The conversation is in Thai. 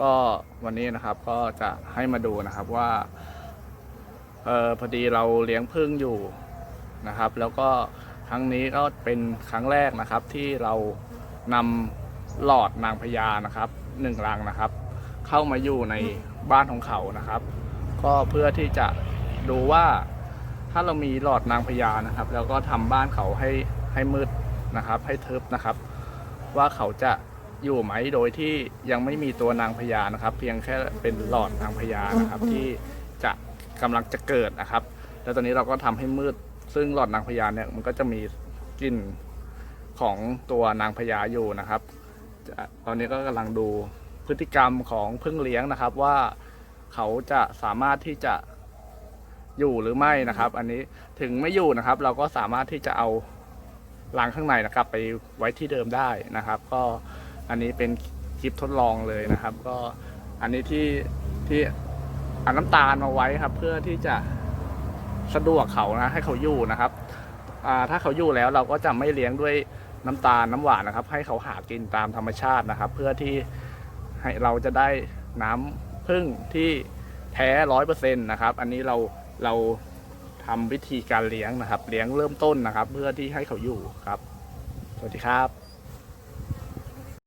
ก็วันนี้นะครับก็จะให้มาดูนะครับว่าเออพอดีเราเลี้ยงพึ่งอยู่นะครับ แล้วก็ครั้งนี้ก็เป็นครั้งแรกนะครับที่เรานำหลอดนางพญานะครับหนึ่งรังนะครับ เข้ามาอยู่ในบ้านของเขานะครับ ก็เพื่อที่จะดูว่าถ้าเรามีหลอดนางพญานะครับ แล้วก็ทำบ้านเขาให้ให้มืดนะครับ ให้ทึบนะครับ ว่าเขาจะ อยู่ไหมโดยที่ยังไม่มีตัวนางพญานะครับ เพียงแค่เป็นหลอดนางพญานะครับ ที่จะกำลังจะเกิดนะครับ แล้วตอนนี้เราก็ทำให้มืด ซึ่งหลอดนางพญาเนี่ยมันก็จะมีกลิ่นของตัวนางพญาอยู่นะครับจะตอนนี้ก็กำลังดูพฤติกรรมของพึ่งเลี้ยงนะครับว่าเขาจะสามารถที่จะอยู่หรือไม่นะครับ อันนี้ถึงไม่อยู่นะครับ เราก็สามารถที่จะเอารังข้างในนะครับ ไปไว้ที่เดิมได้นะครับ ก็ อันนี้เป็นคลิปทดลองเลยนะครับ ก็อันนี้ที่ที่เอาน้ำตาลมาไว้ครับ เพื่อที่จะสะดวกเขานะ ให้เขาอยู่นะครับถ้าเขาอยู่แล้วเราก็จะไม่เลี้ยงด้วยน้ำตาลน้ำหวานนะครับ ให้เขาหากินตามธรรมชาตินะครับ เพื่อที่ให้เราจะได้น้ำพึ่งที่แท้ร้อยเปอร์เซ็นต์นะครับ อันนี้เราเราทำวิธีการเลี้ยงนะครับ เลี้ยงเริ่มต้นนะครับ เพื่อที่ให้เขาอยู่ครับ สวัสดีครับ